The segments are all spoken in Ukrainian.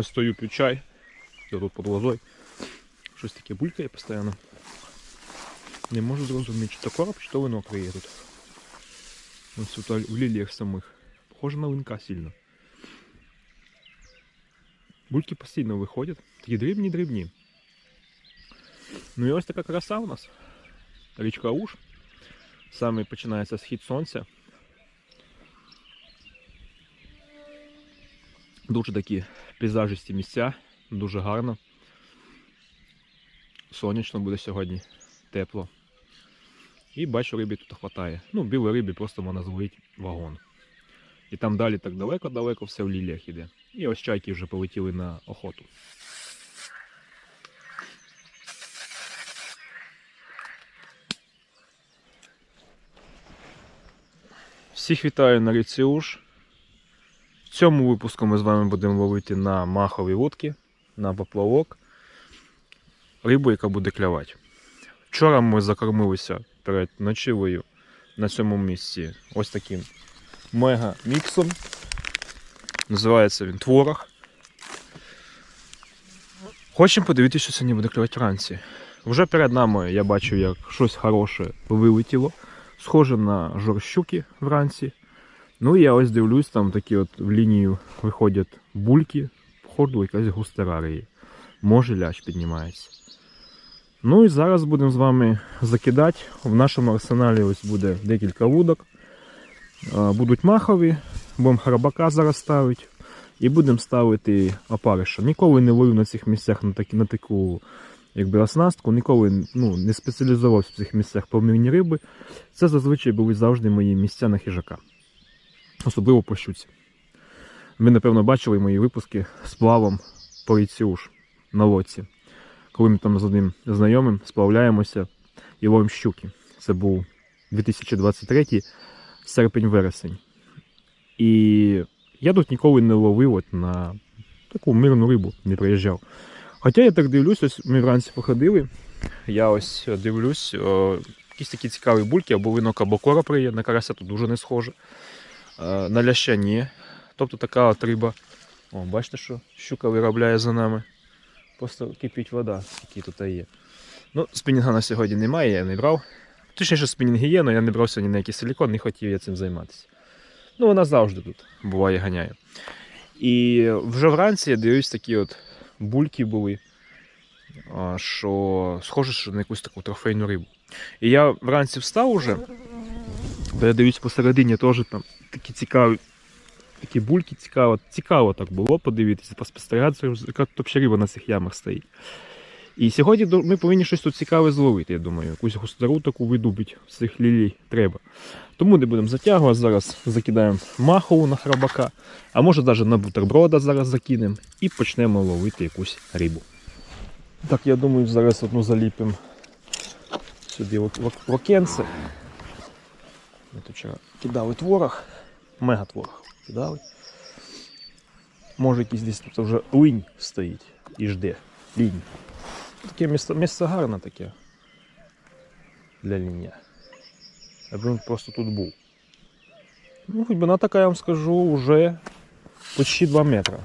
Ось стою під чай. Я тут під лозой. Щось таке булькає постійно. Не можу зрозуміти, чи то короб, чи то вино криє тут. Ось тут у ліліях самих. Похоже на винка сильно. Бульки постійно виходять. Такі дрібні-дрібні. Ну і ось така краса у нас. Річка Уж. Саме починається схід сонця. Дуже такі пейзажисті місця, дуже гарно. Сонячно буде сьогодні, тепло. І бачу, риби тут хватає. Ну, білої риби просто можна зловити вагон. І там далі так далеко-далеко все в ліліях іде. І ось чайки вже полетіли на охоту. Всіх вітаю на ріці Уж. В цьому випуску ми з вами будемо ловити на махові вудки, на поплавок. Рибу, яка буде клявати. Вчора ми закормилися перед ночівлею на цьому місці ось таким мега-міксом. Називається він творог. Хочемо подивитися, що сьогодні буде клювати вранці. Вже перед нами я бачу, як щось хороше вилетіло. Схоже на жорщуки вранці. Ну і я ось дивлюсь, там такі от в лінію виходять бульки, походу якась густерарії. Може лящ піднімається. Ну і зараз будемо з вами закидати. В нашому арсеналі ось буде декілька вудок. Будуть махові, будемо храбака зараз ставити. І будемо ставити опариша. Ніколи не ловив на цих місцях на, такі, на таку якби, оснастку, ніколи ну, не спеціалізувався в цих місцях по мірні риби. Це зазвичай були завжди мої місця на хижака. Особливо по щуці. Ви, напевно, бачили мої випуски з плавом по річці Уж на лодці. Коли ми там з одним знайомим сплавляємося і ловимо щуки. Це був 2023 серпень-вересень. І я тут ніколи не ловив от на таку мирну рибу, не приїжджав. Хоча я так дивлюсь, ось ми вранці походили. Я ось дивлюсь, о, якісь такі цікаві бульки, або винок, або короб є, на карася тут дуже не схоже. Е, На ляща ні. Тобто така от риба. О, бачите, що щука виробляє за нами. Просто кипить вода, які тут є. Ну, спінінга на сьогодні немає, я не брав. Точніше, спінінги є, але я не брав сьогодні на якийсь силікон, не хотів я цим займатися. Ну, вона завжди тут буває ганяє. І вже вранці я дивлюсь такі от бульки були, що схоже що на якусь таку трофейну рибу. І я вранці встав уже, бо я дивлюсь посередині теж там такі цікаві. Такі бульки цікаво, цікаво так було подивитися, поспостерігатися, яка тут риба на цих ямах стоїть. І сьогодні ми повинні щось тут цікаве зловити, я думаю. Якусь густеру таку видубить з цих лілій треба. Тому не будемо затягувати. Зараз закидаємо махову на храбака, а може навіть на бутерброда зараз закинемо і почнемо ловити якусь рибу. Так, я думаю, зараз одну заліпимо сюди в окенце. Ми тут вчора кидали творог, мега творог кидали. Може якийсь десь тут вже линь стоїть і жде. Лінь. Таке місце, місце гарне таке для ліня. Аби він просто тут був. Ну, глибина така, я вам скажу, вже почти 2 метри.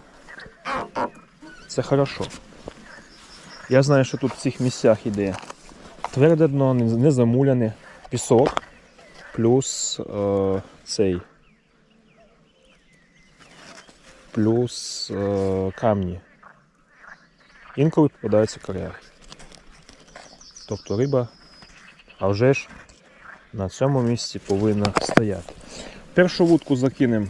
Це хорошо. Я знаю, що тут в цих місцях іде тверде дно, не не пісок, плюс е, цей. Плюс е, камні. Інколи попадаються коряги. Тобто риба, а вже ж на цьому місці повинна стояти. Першу вудку закинемо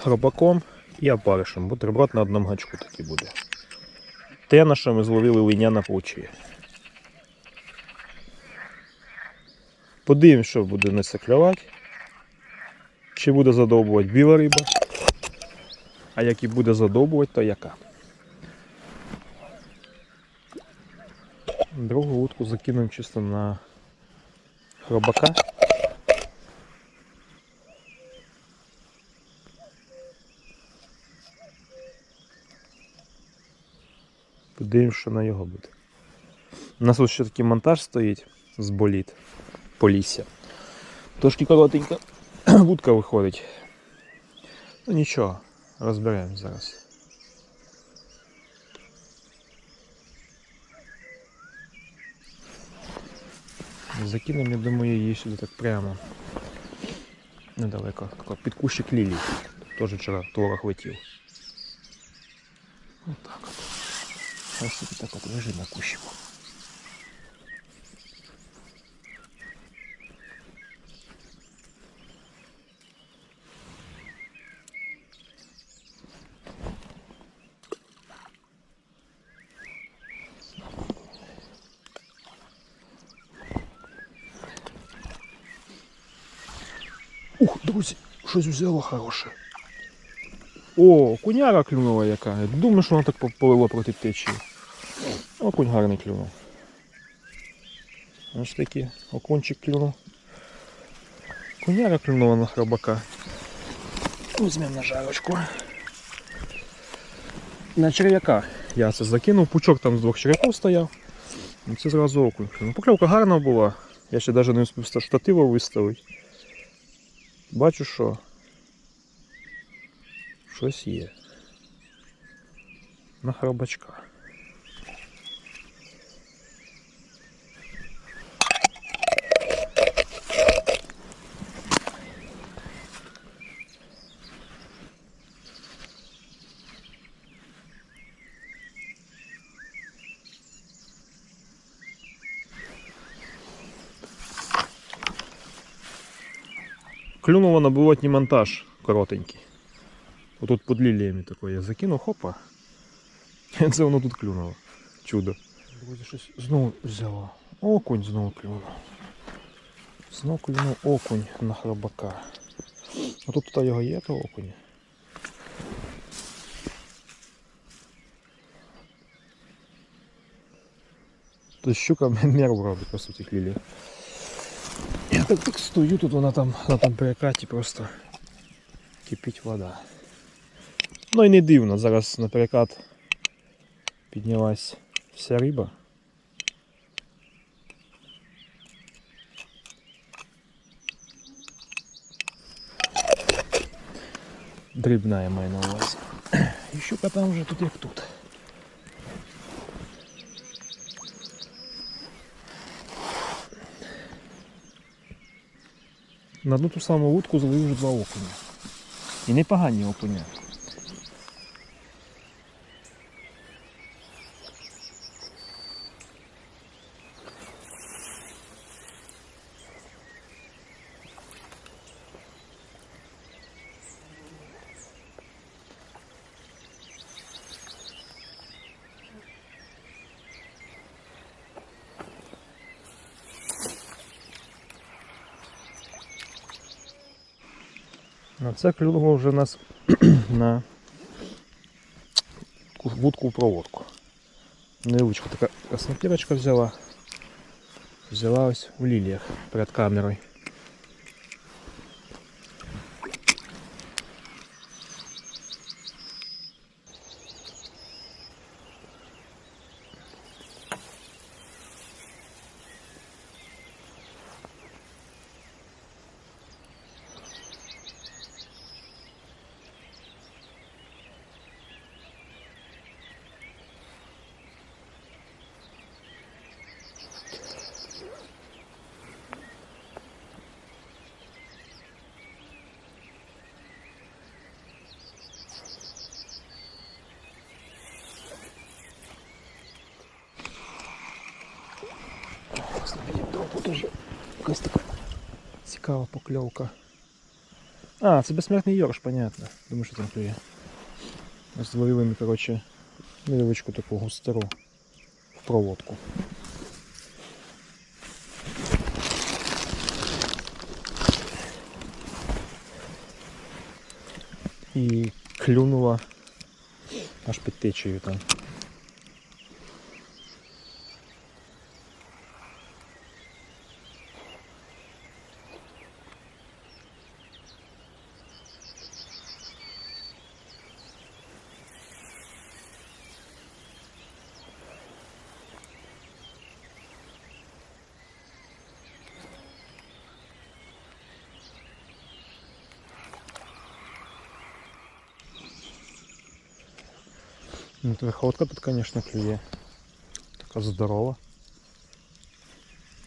хробаком і опаришем. Бутерброд на одному гачку такий буде. Те, на що ми зловили линя на плечі. Подивимось, що буде несе клювати. Чи буде задовбувати біла риба. А як і буде задовбувати, то яка. Другу вудку закинемо чисто на хробака. Подивимось, що на його буде. У нас ось ще такий монтаж стоїть з боліт полісся. Трошки коротенька будка виходить. Ну нічого, розберемо зараз. Закинемо, я думаю, її сюди так прямо. Недалеко. Під кущик лілій. Тоже вчора творог летів. Ось. Ось собі так от лежить на кущику. Щось взяло хороше. О, куняра клюнула яка. Я думаю, що вона так по- полила проти течії. Окунь гарний клюнув. Ось такий окунчик клюнув. Куняра клюнула на хробака. Візьмемо на жарочку. На черв'яка. Я це закинув, пучок там з двох черв'яків стояв. І це зразу окунь клюнув. Покльовка гарна була. Я ще навіть не успів штатива виставити. Бачу, що щось є. На хробачка. Клюнуло на болотній монтаж коротенький. Отут під ліліями такой я закинув, хопа. І це воно тут клюнуло. Чудо. Друзі, щось знову взяло. Окунь знову клюнув. Знову клюнув окунь на хробака. А тут тут його є, то окунь. Тут щука нерв робить просто в цих ліліях. Я так, так стою, тут вона там на там перекаті просто кипить вода. Ну і не дивно, зараз на перекат піднялась вся риба. Дрібна я маю на увазі. І щука там вже тут як тут. На одну ту саму вудку зловив вже два окуня. І непогані окуня. А це клюнуло вже нас на вудку в проводку. Невеличку така краснопірочка взяла. Взяла ось в ліліях перед камерою. Цікава покльовка. А, це безсмертний йорш, понятно. Думаю, що там клює. Зловили ми, коротше, невеличку таку густеру в проводку. І клюнула аж під течею там. Ну, верховка тут, конечно, клює. Така здорова.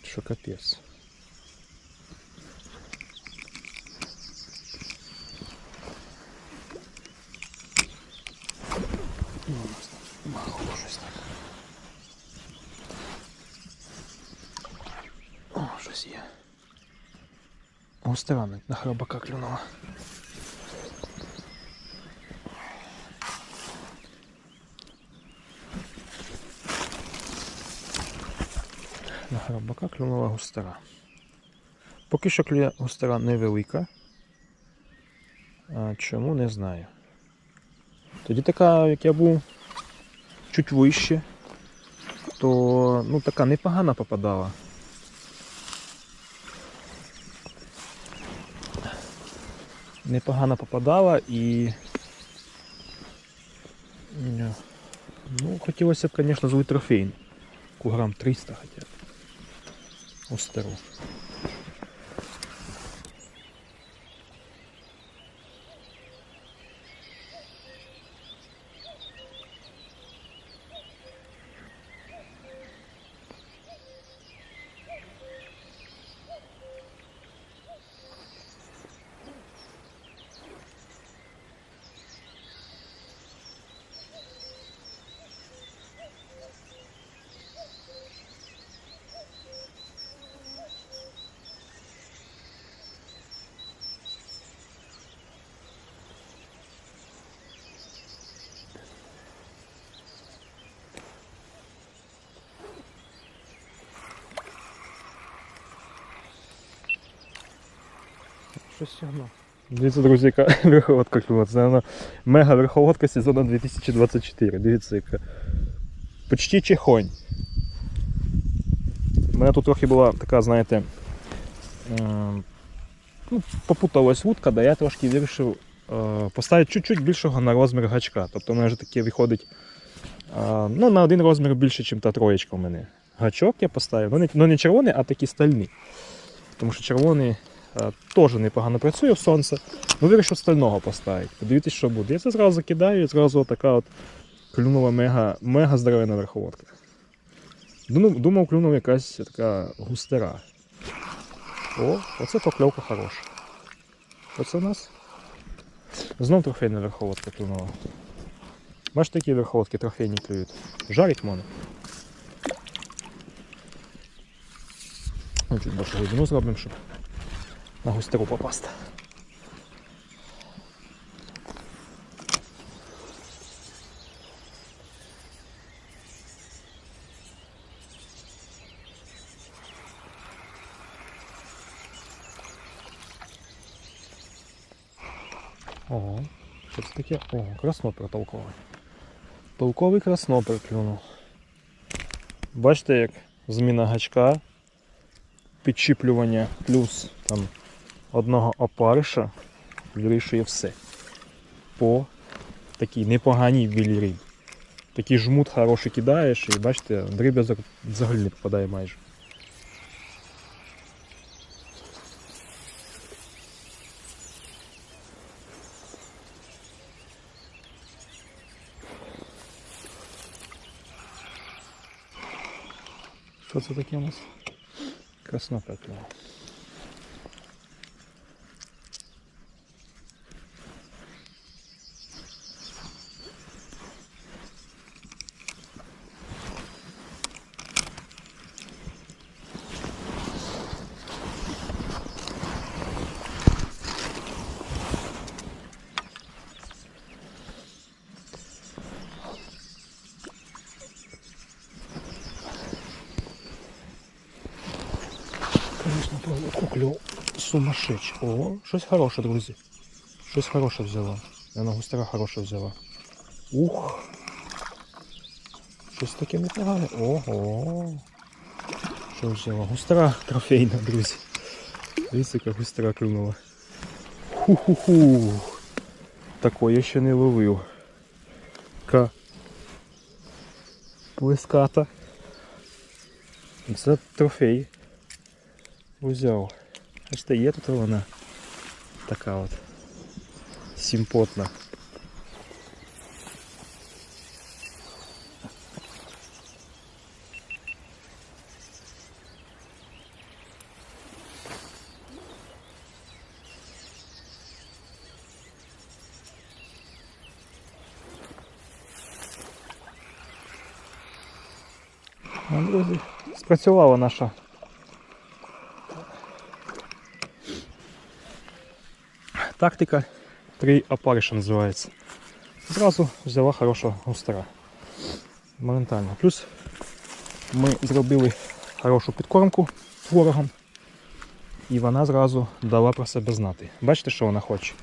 що капець. Ну, Мало щось так. О, щось є. Густера на- на храбака клюнула. На храбака клюнула густера. Поки що клює густера невелика. А чому не знаю. Тоді така, як я був чуть вище, то ну, така непогана попадала. Непогано попадала і. Ну, хотілося б, звісно, зловити трофейну. Кілограм 300 хоча б. Остеру. Щось сягну. Дивіться, друзі, яка верховодка клюва. Це вона мега верховодка сезону 2024. Дивіться, яка. Почти чехонь. У мене тут трохи була така, знаєте, е, ну, попуталась вудка, да я трошки вирішив е, поставити чуть-чуть більшого на розмір гачка. Тобто в мене вже таке виходить е, ну, на один розмір більше, ніж та троєчка у мене. Гачок я поставив. Ну не, ну, червоний, а такі стальні. Тому що червоний теж непогано працює в сонце. Ну вирішив стального поставити. Подивіться, що буде. Я це зразу закидаю і зразу така от клюнула мега, мега здоровена верховодка. Думав, клюнув якась така густера. О, оце покльовка хороша. Оце у нас. Знов трофейна верховодка клюнула. Бачите, які верховодки трофейні клюють. Жарить можна. Ну, чуть більше глибину зробимо, щоб на густеру попасти. Ого, що це таке? Ого, краснопер толковий. Толковий краснопер клюнув. Бачите, як зміна гачка, підчіплювання плюс там одного опариша вирішує все. По такій непоганій білій рибі. Такий жмут хороший кидаєш і бачите, дріб'язок взагалі не попадає майже. Що це таке у нас? Краснопекло. Конечно, куклю сумасшедший. О, щось хороше, друзі. Щось хороше взяла. Я на густера хороше взяла. Ух. Щось таке непогане. Ого. Що взяла? Густера трофейна, друзі. Дивіться, яка густера клюнула. Ху-ху-ху. Такої я ще не ловив. Ка. Плеската. Це трофей. Узял. А что є тут она? Такая вот симпотна. Друзі, спрацювала наша Тактика 3 опариша називається. Зразу взяла хорошого густера. Моментально. Плюс ми зробили хорошу підкормку творогом. І вона зразу дала про себе знати. Бачите, що вона хоче?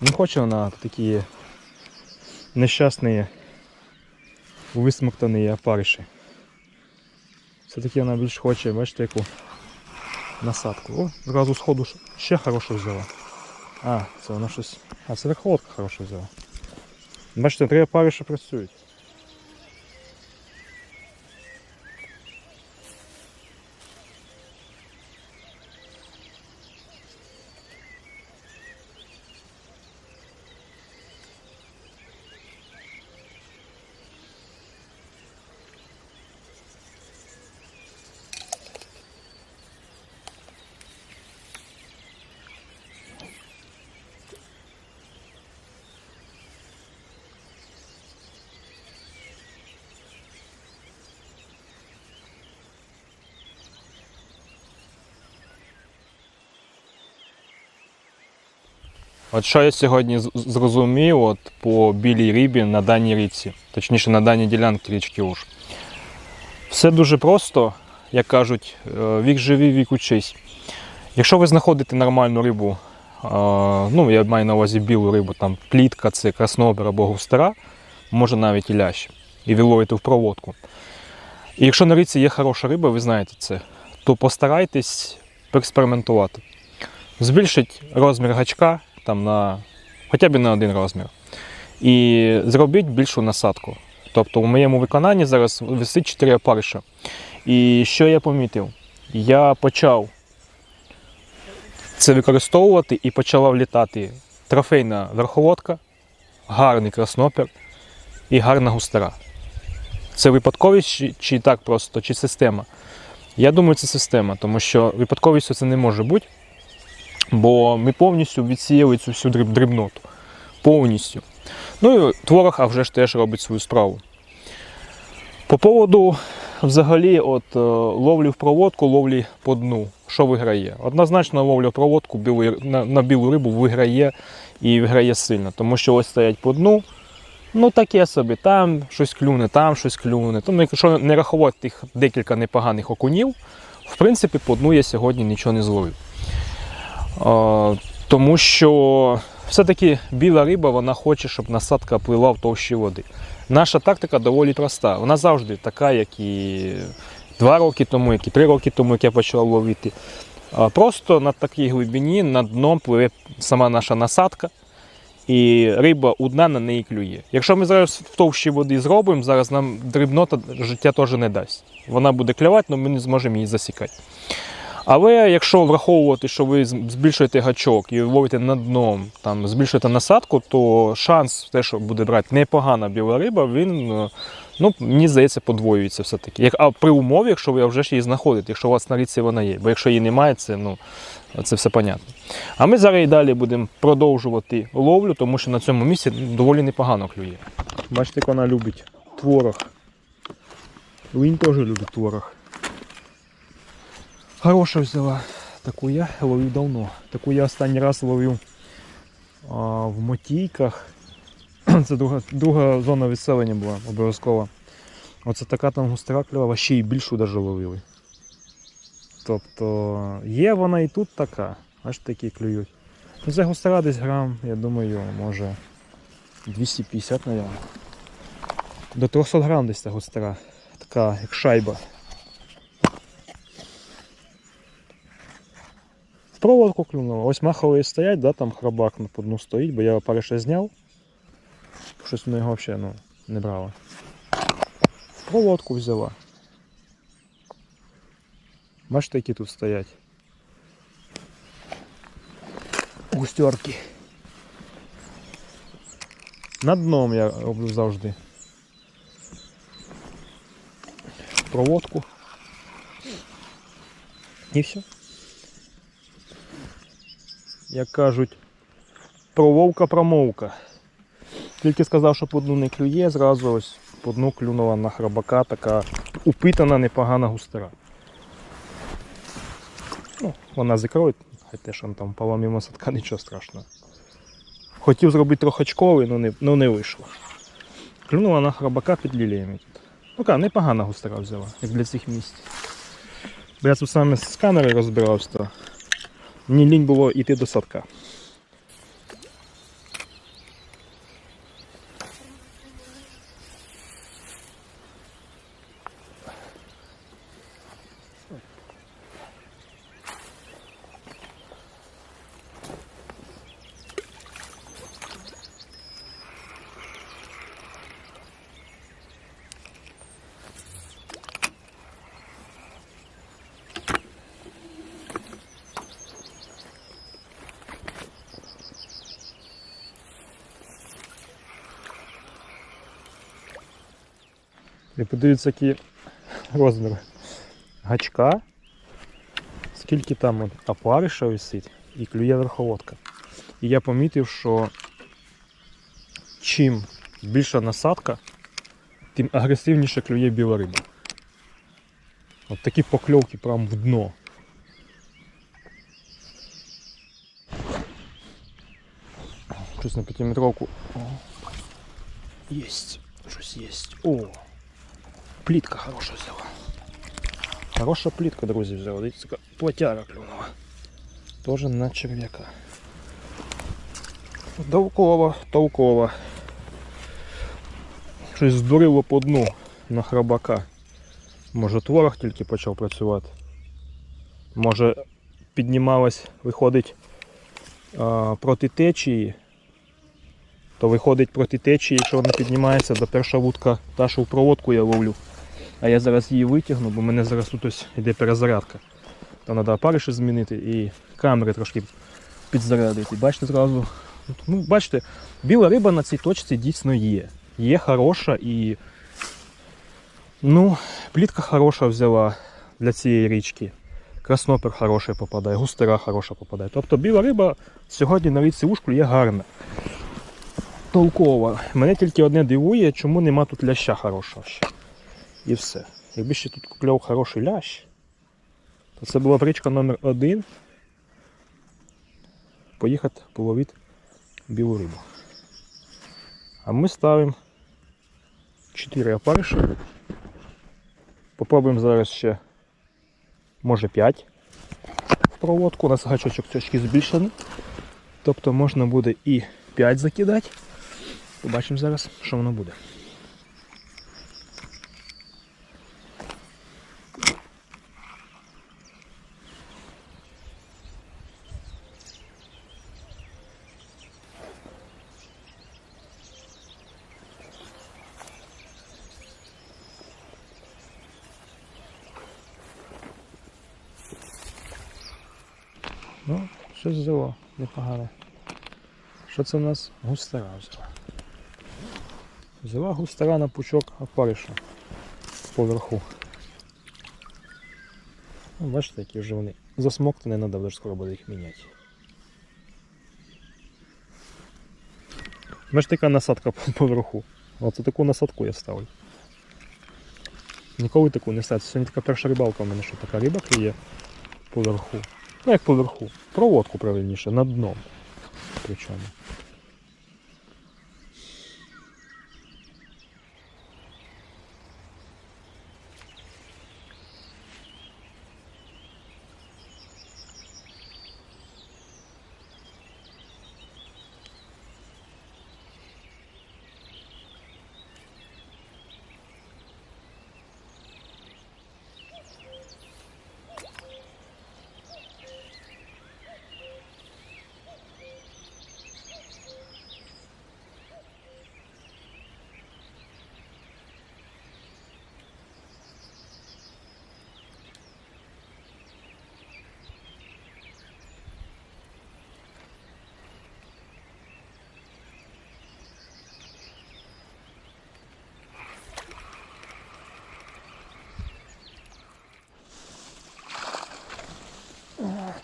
Не хоче вона такі нещасні висмоктані опариші. Все-таки вона більш хоче, бачите, яку насадку. О, зразу сходу ще хорошу взяла. А, це воно щось. А, це верховодка хороша взяла. Бачите, три опариші працюють. От що я сьогодні зрозумів от по білій рибі на даній річці, точніше на даній ділянці річки Уж. Все дуже просто, як кажуть, е, вік живі, вік учись. Якщо ви знаходите нормальну рибу, е, ну я маю на увазі білу рибу, там плітка, це краснобер або густера, може навіть і лящ, і ви ловите в проводку. І якщо на річці є хороша риба, ви знаєте це, то постарайтесь поекспериментувати. Збільшить розмір гачка там на хоча б на один розмір. І зробіть більшу насадку. Тобто у моєму виконанні зараз висить 4 опариша. І що я помітив? Я почав це використовувати і почала влітати трофейна верховодка, гарний краснопер і гарна густера. Це випадковість чи, так просто, чи система? Я думаю, це система, тому що випадковістю це не може бути. Бо ми повністю відсіяли цю всю дрібноту. Повністю. Ну і творог, а вже ж теж робить свою справу. По поводу взагалі от, е, ловлі в проводку, ловлі по дну. Що виграє? Однозначно ловля в проводку на, на білу рибу виграє і виграє сильно. Тому що ось стоять по дну. Ну таке собі, там щось клюне, там щось клюне. Тому якщо не рахувати тих декілька непоганих окунів, в принципі, по дну я сьогодні нічого не зловив. Тому що все-таки біла риба вона хоче, щоб насадка плила в товщі води. Наша тактика доволі проста. Вона завжди така, як і два роки тому, як і три роки тому, як я почав ловити. Просто на такій глибині на дном пливе сама наша насадка, і риба у дна на неї клює. Якщо ми зараз в товщі води зробимо, зараз нам дрібнота життя теж не дасть. Вона буде клювати, але ми не зможемо її засікати. Але якщо враховувати, що ви збільшуєте гачок і ловите над дном, там, збільшуєте насадку, то шанс те, що буде брати непогана біла риба, він, е, ну, мені здається, подвоюється все-таки. А при умові, якщо ви вже ж її знаходите, якщо у вас на річці вона є. Бо якщо її немає, це, ну, це все понятно. А ми зараз і далі будемо продовжувати ловлю, тому що на цьому місці доволі непогано клює. Бачите, як вона любить творог. Він теж любить творог. Хороша взяла. Таку я ловив давно. Таку я останній раз ловив а, в мотійках. Це друга, друга зона відселення була обов'язково. Оце така там густера клювала, ще й більшу даже ловили. Тобто є вона і тут така, аж такі клюють. Ну це густера десь грам, я думаю, може 250, мабуть. До 300 грам десь та густера. Така як шайба. В проводку клюнуло. Ось махові стоять, да, там храбак на по дну стоїть, бо я опариша зняв. Щось воно його взагалі ну, не брало. В проводку взяла. Бачите, які тут стоять. Густерки. Над дном я роблю завжди. Проводку. І все. Як кажуть, прововка промовка. Тільки сказав, що по дну не клює, зразу ось по дну клюнула на храбака така упитана непогана густера. Ну, вона закроє, хай те, що там поломимо садка, нічого страшного. Хотів зробити трохочковий, але не, ну не вийшло. Клюнула на храбака під ліліями тут. Ну непогана густера взяла, як для цих місць. Бо я тут саме з камери розбирався, мені лінь було йти до садка. І подивіться, які розміри гачка, скільки там опариша висить і клює верховодка. І я помітив, що чим більша насадка, тим агресивніше клює біла риба. От такі покльовки прямо в дно. Щось на п'ятиметровку. Єсть, щось єсть. О! Плітка хороша взяла. Хороша плітка, друзі, взяла. Дивіться, яка плотяра клюнула. Тоже на черв'яка. Довкова, толкова. Щось здурило по дну на храбака. Може творог тільки почав працювати. Може піднімалась, виходить проти течії. То виходить проти течії, якщо вона піднімається, до перша вудка та, що в проводку я ловлю. А я зараз її витягну, бо мене зараз тут ось йде перезарядка. Там треба опариші змінити і камери трошки підзарядити. Бачите зразу. Ну, бачите, біла риба на цій точці дійсно є. Є хороша і. Ну, плітка хороша взяла для цієї річки. Краснопер хороший попадає, густера хороша попадає. Тобто біла риба сьогодні на річці Ушку є гарна. Толкова. Мене тільки одне дивує, чому нема тут ляща хорошого. І все. Якби ще тут купляв хороший лящ, то це була б річка номер один. Поїхати половити білу рибу. А ми ставимо 4 опариша. Попробуємо зараз ще, може 5 в проводку. У нас гачочок трошки збільшений. Тобто можна буде і 5 закидати. Побачимо зараз, що воно буде. Ну, щось взяло, непогано. Що це в нас? Густера взяла. Взяла густера на пучок опариша поверху. Ну, бачите, які вже вони засмоктані, треба вже скоро буде їх міняти. Бачите, яка насадка поверху. Оце таку насадку я ставлю. Ніколи таку не ставлю. Сьогодні така перша рибалка у мене, що така риба клює поверху. Ну як поверху. Проводку правильніше, над дном. Причому.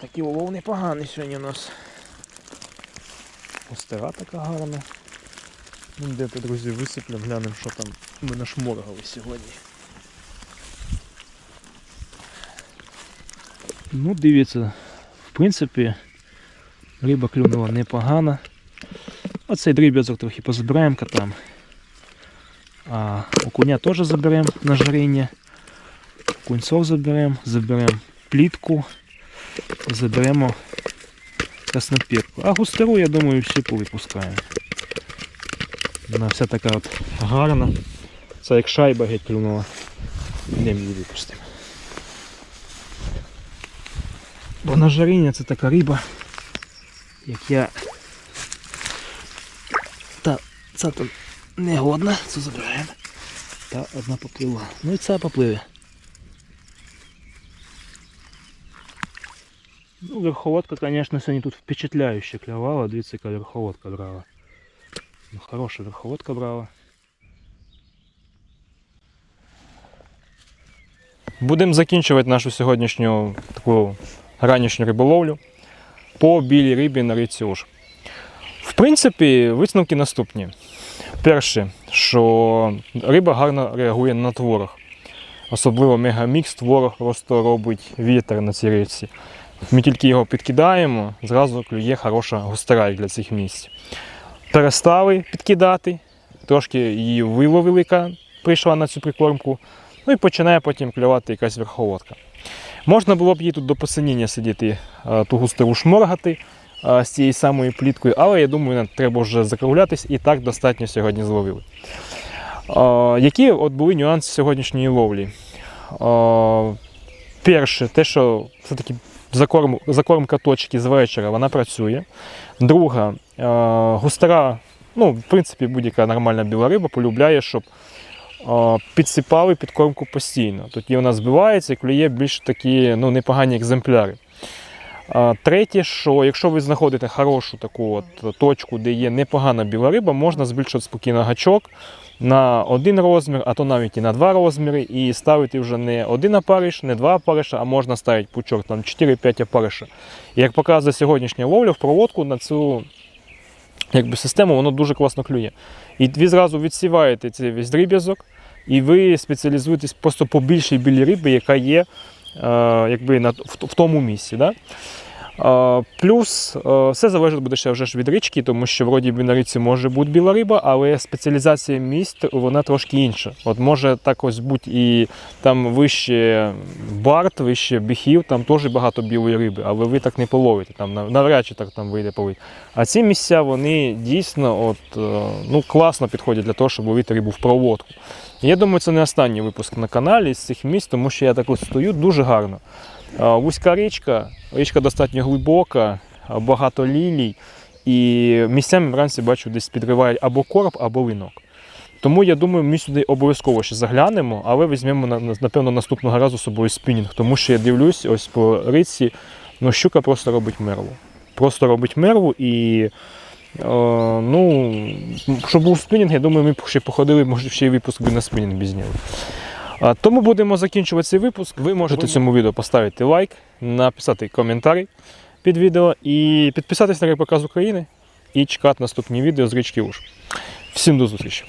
Такий улов непоганий сьогодні у нас. Остера така гарна. Ну, де-то, друзі, висиплю, глянемо, що там ми нашморгали сьогодні. Ну, дивіться, в принципі, риба клюнула непогана. Оцей дріб'язок трохи позабираємо там. А окуня теж заберемо на жаріння. Кунцов заберемо, заберемо плітку заберемо краснопірку. А густеру, я думаю, всі повипускаємо. Вона вся така от гарна. Це як шайба геть клюнула. Йдемо її випустимо. Бо на жаріння це така риба, як я. Та ця тут не годна, це забираємо. Та одна попливла. Ну і ця попливе. Ну, верховодка, конечно, сьогодні тут впечатляюще клювала. Дивіться, яка верховодка брала. Ну, хороша верховодка брала. Будемо закінчувати нашу сьогоднішню таку ранішню риболовлю по білій рибі на річці Уж. В принципі, висновки наступні. Перше, що риба гарно реагує на творог. Особливо мегамікс творог просто робить вітер на цій річці. Ми тільки його підкидаємо, зразу клює хороша густера для цих місць. Перестали підкидати, трошки її виловили, яка прийшла на цю прикормку. Ну і починає потім клювати якась верховодка. Можна було б їй тут до посиніння сидіти, е, ту густеру шморгати е, з цією самою пліткою, але я думаю, треба вже закруглятись і так достатньо сьогодні зловили. Е, Які от були нюанси сьогоднішньої ловлі? Перше, те, що все-таки закорм, закормка точки з вечора вона працює. Друга, е, густера, ну, в принципі, будь-яка нормальна біла риба полюбляє, щоб е, підсипали підкормку постійно. Тоді вона збивається і клює більш такі ну, непогані екземпляри. А, Третє, що якщо ви знаходите хорошу таку от точку, де є непогана біла риба, можна збільшити спокійно гачок на один розмір, а то навіть і на два розміри, і ставити вже не один опариш, не два опариша, а можна ставити пучок там 4-5 опариша. І як показує сьогоднішня ловля в проводку на цю якби, систему, воно дуже класно клює. І ви зразу відсіваєте цей весь дріб'язок, і ви спеціалізуєтесь просто по більшій білій рибі, яка є е, якби, на, в, в тому місці. Да? Плюс е, все залежить буде ще вже ж від річки, тому що вроді на річці може бути біла риба, але спеціалізація місць вона трошки інша. От може так ось бути і там вище барт, вище біхів, там теж багато білої риби, але ви так не половите, там навряд чи так там вийде половити. А ці місця вони дійсно от, е, ну, класно підходять для того, щоб ловити рибу в проводку. Я думаю, це не останній випуск на каналі з цих місць, тому що я так ось стою дуже гарно. Вузька річка, річка достатньо глибока, багато лілій, і місцями вранці бачу, десь підривають або короб, або линок. Тому я думаю, ми сюди обов'язково ще заглянемо, але візьмемо на- на- напевно наступного разу з собою спінінг, тому що я дивлюсь ось по річці, ну щука просто робить мерлу. Просто робить мерлу і. Ну, щоб був спінінг, я думаю, ми ще походили, може, ще й випуск би на спінінг б зняли. А, Тому будемо закінчувати цей випуск. Ви можете цьому відео поставити лайк, написати коментар під відео і підписатись на репоказ України і чекати наступні відео з річки Уж. Всім до зустрічі!